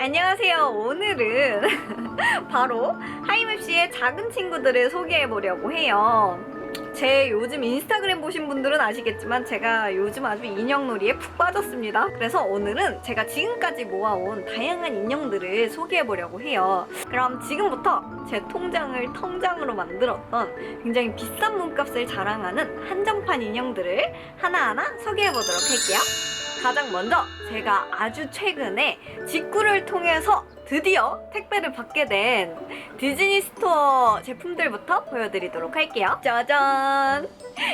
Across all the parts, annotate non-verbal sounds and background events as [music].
안녕하세요. 오늘은 [laughs] 바로 하이맵시의 작은 친구들을 소개해 보려고 해요. 제 요즘 인스타그램 보신 분들은 아시겠지만 제가 요즘 아주 인형놀이에 푹 빠졌습니다. 그래서 오늘은 제가 지금까지 모아온 다양한 인형들을 소개해 보려고 해요. 그럼 지금부터 제 통장을 통장으로 만들었던 굉장히 비싼 몸값을 자랑하는 한정판 인형들을 하나하나 소개해 보도록 할게요. 가장 먼저 제가 아주 최근에 직구를 통해서 드디어 택배를 받게 된 디즈니 스토어 제품들부터 보여드리도록 할게요. 짜잔!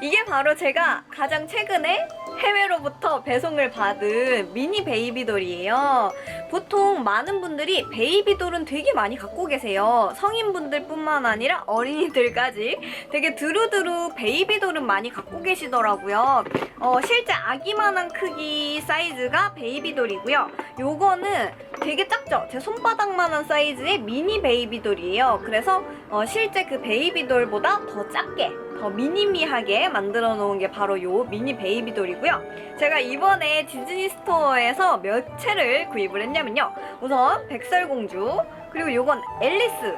이게 바로 제가 가장 최근에 해외로부터 배송을 받은 미니 베이비돌이에요. 보통 많은 분들이 베이비돌은 되게 많이 갖고 계세요. 성인분들 뿐만 아니라 어린이들까지 되게 두루두루 베이비돌은 많이 갖고 계시더라고요. 어, 실제 아기만한 크기 사이즈가 베이비돌이고요. 요거는 되게 작죠? 제 손바닥만한 사이즈의 미니 베이비돌이에요. 그래서 어, 실제 그 베이비돌보다 더 작게, 더 미니미하게 만들어 놓은 게 바로 요 미니 베이비돌이고요. 제가 이번에 디즈니 스토어에서 몇 채를 구입을 했냐면요. 우선 백설공주, 그리고 요건 앨리스,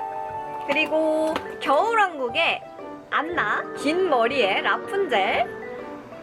그리고 겨울왕국의 안나, 긴 머리의 라푼젤,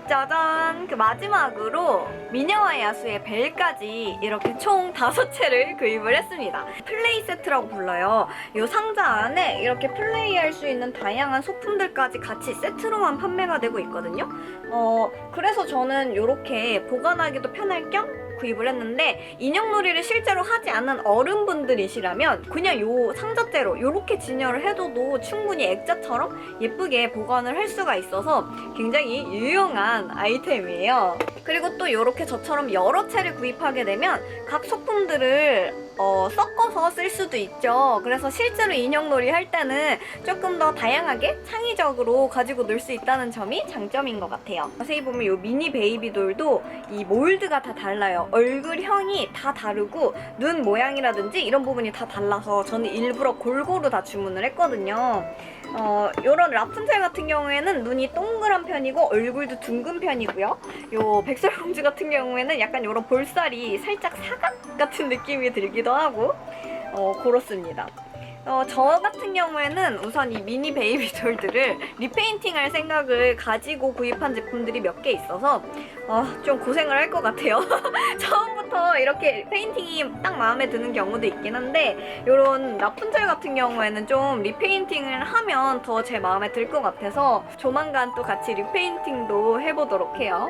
짜잔! 그 마지막으로 미녀와 야수의 벨까지 이렇게 총 다섯 채를 [laughs] 구입을 했습니다. 플레이 세트라고 불러요. 이 상자 안에 이렇게 플레이할 수 있는 다양한 소품들까지 같이 세트로만 판매가 되고 있거든요. 어, 그래서 저는 이렇게 보관하기도 편할 겸 구입을 했는데 인형놀이를 실제로 하지 않는 어른분들이시라면 그냥 요 상자째로 이렇게 진열을 해둬도 충분히 액자처럼 예쁘게 보관을 할 수가 있어서 굉장히 유용한 아이템이에요. 그리고 또 이렇게 저처럼 여러 채를 구입하게 되면 각 소품들을 어, 섞어서 쓸 수도 있죠. 그래서 실제로 인형놀이 할 때는 조금 더 다양하게 창의적으로 가지고 놀 수 있다는 점이 장점인 것 같아요. 자세히 보면 이 미니 베이비 돌도 이 몰드가 다 달라요. 얼굴형이 다 다르고 눈 모양이라든지 이런 부분이 다 달라서 저는 일부러 골고루 다 주문을 했거든요. 어, 요런 라푼젤 같은 경우에는 눈이 동그란 편이고 얼굴도 둥근 편이고요. 요 백설공주 같은 경우에는 약간 요런 볼살이 살짝 사각 같은 느낌이 들기도 하고 어, 그렇습니다. 어, 저 같은 경우에는 우선 이 미니 베이비 돌들을 리페인팅할 생각을 가지고 구입한 제품들이 몇 개 있어서 어, 좀 고생을 할 것 같아요. [laughs] 처음부터 이렇게 페인팅이 딱 마음에 드는 경우도 있긴 한데 이런 라푼젤 같은 경우에는 좀 리페인팅을 하면 더 제 마음에 들 것 같아서 조만간 또 같이 리페인팅도 해보도록 해요.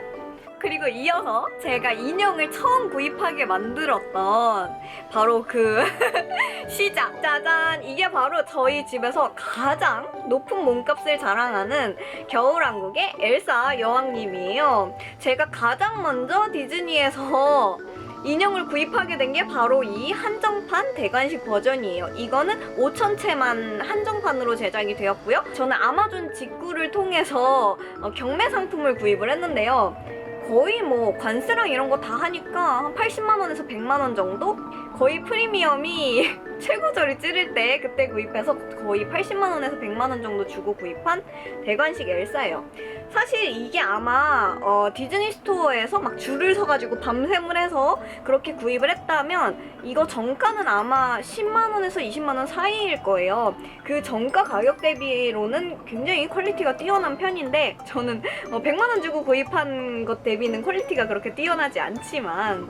그리고 이어서 제가 인형을 처음 구입하게 만들었던 바로 그 [laughs] 시작 짜잔 이게 바로 저희 집에서 가장 높은 몸값을 자랑하는 겨울왕국의 엘사 여왕님이에요 제가 가장 먼저 디즈니에서 인형을 구입하게 된 게 바로 이 한정판 대관식 버전이에요. 이거는 5,000채만 한정판으로 제작이 되었고요. 저는 아마존 직구를 통해서 어, 경매 상품을 구입을 했는데요. 거의 뭐 관세랑 이런 거 다 하니까 한 80만 원에서 100만 원 정도? 거의 프리미엄이 최고절이 찌를 때 그때 구입해서 거의 80만 원에서 100만 원 정도 주고 구입한 대관식 엘사예요. 사실 이게 아마 어, 디즈니 스토어에서 막 줄을 서가지고 밤샘을 해서 그렇게 구입을 했다면 이거 정가는 아마 10만 원에서 20만 원 사이일 거예요. 그 정가 가격 대비로는 굉장히 퀄리티가 뛰어난 편인데 저는 어, 100만 원 주고 구입한 것 대비는 퀄리티가 그렇게 뛰어나지 않지만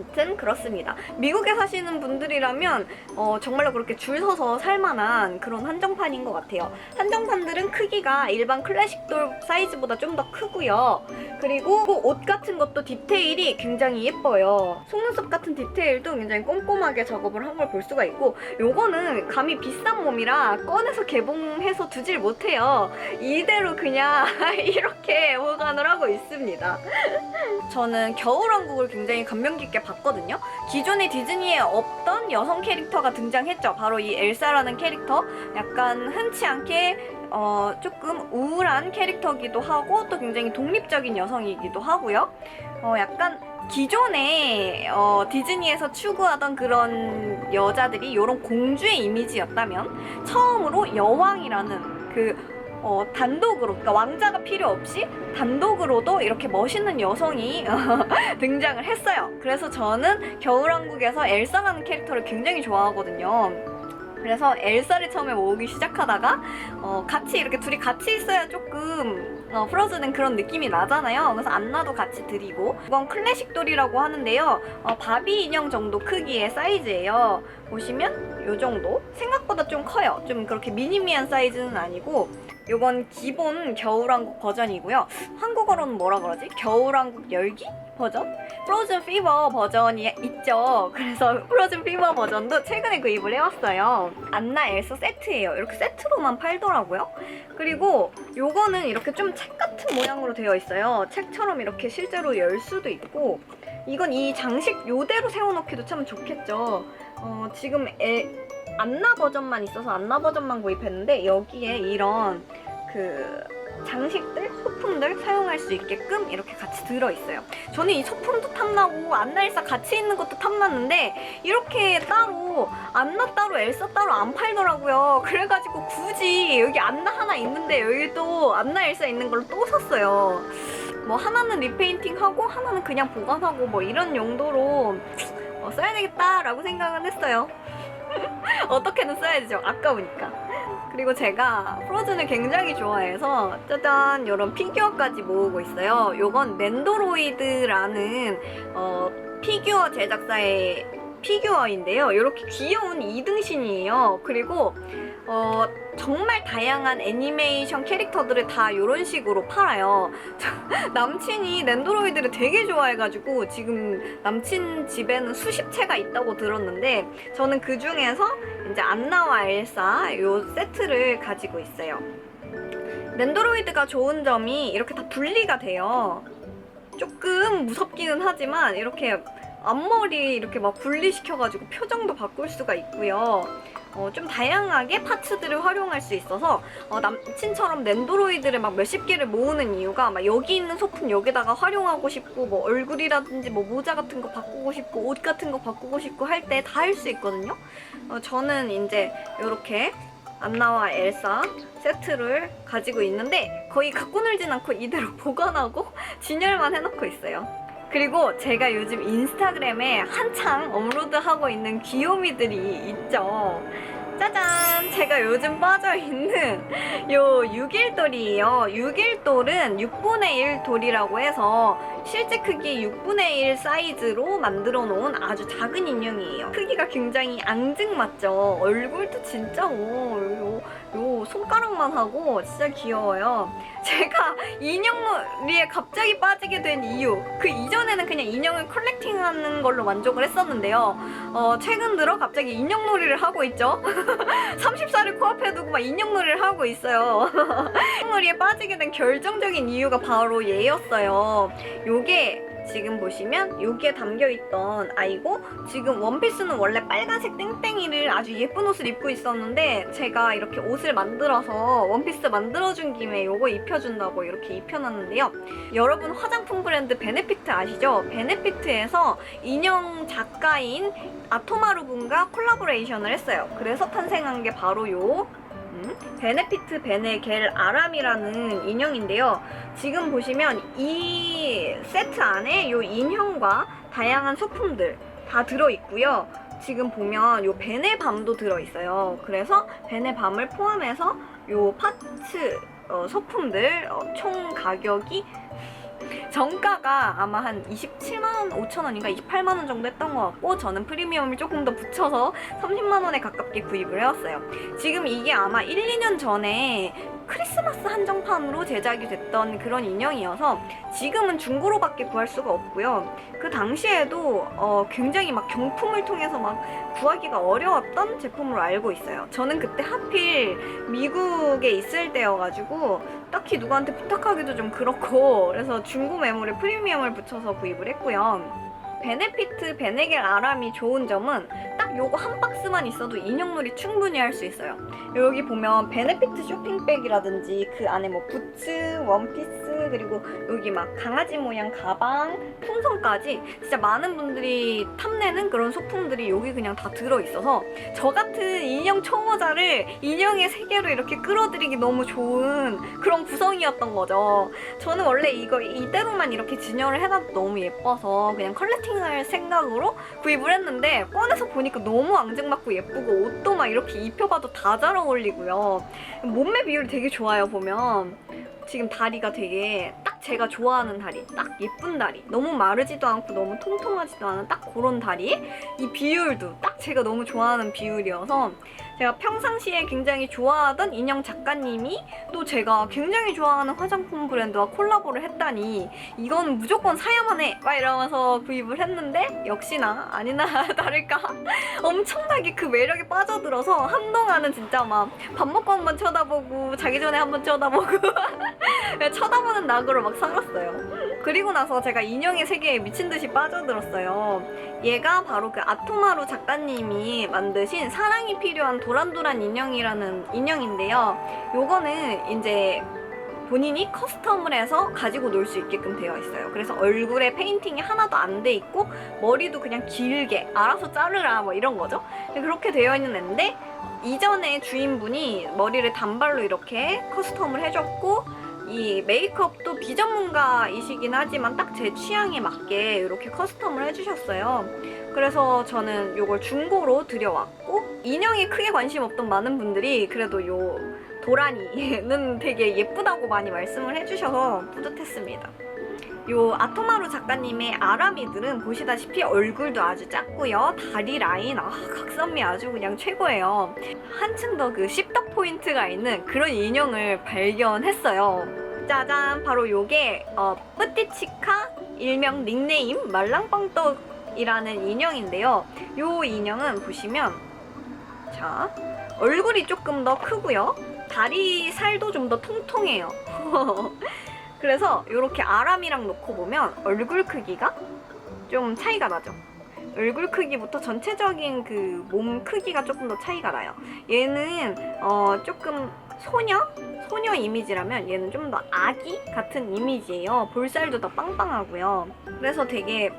아무튼 그렇습니다. 미국에 사시는 분들이라면 어, 정말로 그렇게 줄 서서 살만한 그런 한정판인 것 같아요. 한정판들은 크기가 일반 클래식돌 사이즈보다 좀 더 크고요. 그리고 그옷 같은 것도 디테일이 굉장히 예뻐요. 속눈썹 같은 디테일도 굉장히 꼼꼼하게 작업을 한 걸 볼 수가 있고 요거는 감히 비싼 몸이라 꺼내서 개봉해서 두질 못해요. 이대로 그냥 [laughs] 이렇게 보관을 하고 있습니다. 저는 겨울왕국을 굉장히 감명 깊게 봤거든요. 기존의 디즈니에 없던 여성 캐릭터가 등장했죠. 바로 이 엘사라는 캐릭터. 약간 흔치 않게 어, 조금 우울한 캐릭터기도 하고 또 굉장히 독립적인 여성이기도 하고요. 어, 약간 기존에 어, 디즈니에서 추구하던 그런 여자들이 이런 공주의 이미지였다면 처음으로 여왕이라는 그 어, 단독으로, 그러니까 왕자가 필요 없이 단독으로도 이렇게 멋있는 여성이 [laughs] 등장을 했어요. 그래서 저는 겨울왕국에서 엘사라는 캐릭터를 굉장히 좋아하거든요. 그래서 엘사를 처음에 모으기 시작하다가 어, 같이 이렇게 둘이 같이 있어야 조금 어, 프로즈는 그런 느낌이 나잖아요. 그래서 안나도 같이 드리고 이건 클래식 돌이라고 하는데요. 어, 바비 인형 정도 크기의 사이즈예요. 보시면 요 정도 생각보다 좀 커요. 좀 그렇게 미니미한 사이즈는 아니고 요건 기본 겨울왕국 버전이고요. 한국어로는 뭐라 그러지? 겨울왕국 열기 버전? 프로즌 피버 버전이 있죠. 그래서 프로즌 피버 버전도 최근에 구입을 해왔어요. 안나 엘사 세트예요. 이렇게 세트로만 팔더라고요. 그리고 요거는 이렇게 좀 책 같은 모양으로 되어 있어요. 책처럼 이렇게 실제로 열 수도 있고 이건 이 장식 요대로 세워놓기도 참 좋겠죠. 어, 지금 에, 안나 버전만 있어서 안나 버전만 구입했는데 여기에 이런 그 장식들, 소품들 사용할 수 있게끔 이렇게 같이 들어있어요. 저는 이 소품도 탐나고 안나 엘사 같이 있는 것도 탐났는데 이렇게 따로 안나 따로 엘사 따로 안 팔더라고요. 그래가지고 굳이 여기 안나 하나 있는데 여기 또 안나 엘사 있는 걸로 또 샀어요. 뭐 하나는 리페인팅 하고 하나는 그냥 보관하고 뭐 이런 용도로 어, 써야 되겠다라고 생각은 했어요. [laughs] 어떻게든 써야죠. 아까우니까. 그리고 제가 프로즌을 굉장히 좋아해서 짜잔 이런 피규어까지 모으고 있어요. 요건 랜도로이드라는 어, 피규어 제작사의 피규어인데요. 이렇게 귀여운 2등신이에요. 그리고 어, 정말 다양한 애니메이션 캐릭터들을 다 이런 식으로 팔아요. [laughs] 남친이 랜드로이드를 되게 좋아해가지고 지금 남친 집에는 수십 채가 있다고 들었는데 저는 그 중에서 이제 안나와 엘사 요 세트를 가지고 있어요. 랜드로이드가 좋은 점이 이렇게 다 분리가 돼요. 조금 무섭기는 하지만 이렇게 앞머리 이렇게 막 분리시켜가지고 표정도 바꿀 수가 있고요. 어, 좀 다양하게 파츠들을 활용할 수 있어서 어, 남친처럼 랜드로이드를 막 몇십 개를 모으는 이유가 막 여기 있는 소품 여기다가 활용하고 싶고 뭐 얼굴이라든지 뭐 모자 같은 거 바꾸고 싶고 옷 같은 거 바꾸고 싶고 할 때 다 할 수 있거든요. 어, 저는 이제 이렇게 안나와 엘사 세트를 가지고 있는데 거의 갖고 놀진 않고 이대로 [laughs] 보관하고 진열만 해놓고 있어요. 그리고 제가 요즘 인스타그램에 한창 업로드하고 있는 귀요미들이 있죠. 짜잔! 제가 요즘 빠져있는 [laughs] 요 6일돌이에요. 6일돌은 6분의 1 돌이라고 해서 실제 크기 6분의 1 사이즈로 만들어 놓은 아주 작은 인형이에요. 크기가 굉장히 앙증맞죠? 얼굴도 진짜 뭐, 요, 요 손가락만 하고 진짜 귀여워요. [laughs] 제가 인형놀이에 갑자기 빠지게 된 이유. 그 이전에는 그냥 인형을 컬렉팅하는 걸로 만족을 했었는데요. 어, 최근 들어 갑자기 인형놀이를 하고 있죠. [laughs] 30살을 코앞에 두고 막 인형놀이를 하고 있어요. [laughs] 인형놀이에 빠지게 된 결정적인 이유가 바로 얘였어요. 요게 지금 보시면 여기에 담겨있던 아이고 지금 원피스는 원래 빨간색 땡땡이를 아주 예쁜 옷을 입고 있었는데 제가 이렇게 옷을 만들어서 원피스 만들어준 김에 요거 입혀준다고 이렇게 입혀놨는데요 여러분 화장품 브랜드 베네피트 아시죠? 베네피트에서 인형 작가인 아토마루 분과 콜라보레이션을 했어요 그래서 탄생한 게 바로 요 음, 베네피트 베네 겔 아람이라는 인형인데요. 지금 보시면 이 세트 안에 이 인형과 다양한 소품들 다 들어있고요. 지금 보면 요 베네밤도 들어있어요. 그래서 베네밤을 포함해서 요 파츠 어, 소품들 어, 총 가격이 정가가 아마 한 27만 5천 원인가 28만 원 정도 했던 것 같고 저는 프리미엄을 조금 더 붙여서 30만 원에 가깝게 구입을 해왔어요. 지금 이게 아마 1, 2년 전에 크리스마스 한정판으로 제작이 됐던 그런 인형이어서 지금은 중고로밖에 구할 수가 없고요. 그 당시에도 어, 굉장히 막 경품을 통해서 막 구하기가 어려웠던 제품으로 알고 있어요. 저는 그때 하필 미국에 있을 때여가지고 딱히 누구한테 부탁하기도 좀 그렇고 그래서 중고 매물에 프리미엄을 붙여서 구입을 했고요. 베네피트 베네겔 아람이 좋은 점은 딱딱 요거 한 박스만 있어도 인형놀이 충분히 할 수 있어요. 여기 보면 베네피트 쇼핑백이라든지 그 안에 뭐 부츠, 원피스 그리고 여기 막 강아지 모양 가방, 풍선까지 진짜 많은 분들이 탐내는 그런 소품들이 여기 그냥 다 들어있어서 저 같은 인형 초보자를 인형의 세계로 이렇게 끌어들이기 너무 좋은 그런 구성이었던 거죠. 저는 원래 이거 이대로만 이렇게 진열을 해놔도 너무 예뻐서 그냥 컬렉팅할 생각으로 구입을 했는데 꺼내서 보니까 너무 앙증맞고 예쁘고 옷도 막 이렇게 입혀봐도 다 잘 어울리고요. 몸매 비율이 되게 좋아요 보면 지금 다리가 되게 딱 제가 좋아하는 다리 딱 예쁜 다리 너무 마르지도 않고 너무 통통하지도 않은 딱 그런 다리 이 비율도 딱 제가 너무 좋아하는 비율이어서 제가 평상시에 굉장히 좋아하던 인형 작가님이 또 제가 굉장히 좋아하는 화장품 브랜드와 콜라보를 했다니 이건 무조건 사야만 해! 막 이러면서 구입을 했는데 역시나 아니나 [laughs] 다를까 엄청나게 그 매력에 빠져들어서 한동안은 진짜 막 밥 먹고 한번 쳐다보고 자기 전에 한번 쳐다보고 [laughs] 쳐다보는 낙으로 막 살았어요. 그리고 나서 제가 인형의 세계에 미친 듯이 빠져들었어요. 얘가 바로 그 아토마루 작가님이 만드신 사랑이 필요한 도 란도란 인형이라는 인형인데요. 요거는 이제 본인이 커스텀을 해서 가지고 놀 수 있게끔 되어 있어요. 그래서 얼굴에 페인팅이 하나도 안 돼 있고 머리도 그냥 길게 알아서 자르라 뭐 이런 거죠. 그렇게 되어 있는 앤데 이전에 주인분이 머리를 단발로 이렇게 커스텀을 해줬고 이 메이크업도 비전문가이시긴 하지만 딱 제 취향에 맞게 이렇게 커스텀을 해주셨어요. 그래서 저는 이걸 중고로 들여왔고 인형에 크게 관심 없던 많은 분들이 그래도 요 도라니는 [laughs] 되게 예쁘다고 많이 말씀을 해주셔서 뿌듯했습니다. 요 아토마루 작가님의 아라미들은 보시다시피 얼굴도 아주 작고요. 다리 라인, 아, 각선미 아주 그냥 최고예요. 한층 더 그 씹덕 포인트가 있는 그런 인형을 발견했어요. 짜잔, 바로 요게 어, 뿌띠치카 일명 닉네임 말랑빵떡이라는 인형인데요. 요 인형은 보시면 자 얼굴이 조금 더 크고요. 다리 살도 좀 더 통통해요. [laughs] 그래서 이렇게 아람이랑 놓고 보면 얼굴 크기가 좀 차이가 나죠. 얼굴 크기부터 전체적인 그 몸 크기가 조금 더 차이가 나요. 얘는 어 조금 소녀? 소녀 이미지라면 얘는 좀 더 아기 같은 이미지예요. 볼살도 더 빵빵하고요. 그래서 되게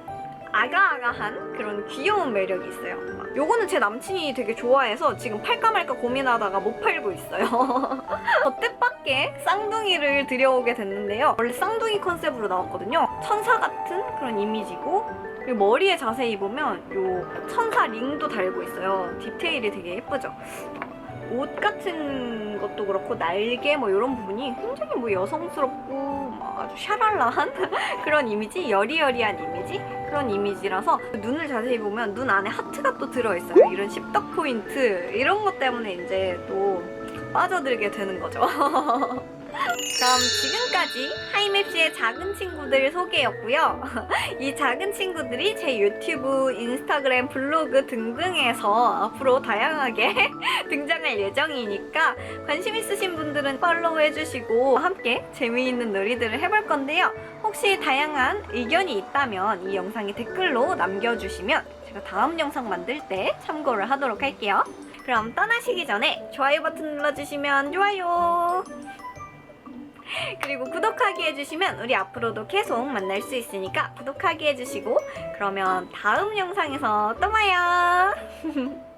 아가아가한 그런 귀여운 매력이 있어요. 요거는 제 남친이 되게 좋아해서 지금 팔까 말까 고민하다가 못 팔고 있어요. [laughs] 저 뜻밖의 쌍둥이를 들여오게 됐는데요. 원래 쌍둥이 컨셉으로 나왔거든요. 천사 같은 그런 이미지고 그리고 머리에 자세히 보면 요 천사 링도 달고 있어요. 디테일이 되게 예쁘죠. 옷 같은 것도 그렇고 날개 뭐 이런 부분이 굉장히 뭐 여성스럽고 막 아주 샤랄라한 [laughs] 그런 이미지, 여리여리한 이미지 그런 이미지라서 눈을 자세히 보면 눈 안에 하트가 또 들어있어요. 이런 십덕 포인트 이런 것 때문에 이제 또 빠져들게 되는 거죠. [laughs] 그럼 지금까지 하이맵시의 작은 친구들 소개였고요. [laughs] 이 작은 친구들이 제 유튜브, 인스타그램, 블로그 등등에서 앞으로 다양하게 [laughs] 등장할 예정이니까 관심 있으신 분들은 팔로우 해주시고 함께 재미있는 놀이들을 해볼 건데요. 혹시 다양한 의견이 있다면 이 영상에 댓글로 남겨주시면 제가 다음 영상 만들 때 참고를 하도록 할게요. 그럼 떠나시기 전에 좋아요 버튼 눌러주시면 좋아요. 그리고 구독하기 해주시면 우리 앞으로도 계속 만날 수 있으니까 구독하기 해주시고 그러면 다음 영상에서 또 봐요. [laughs]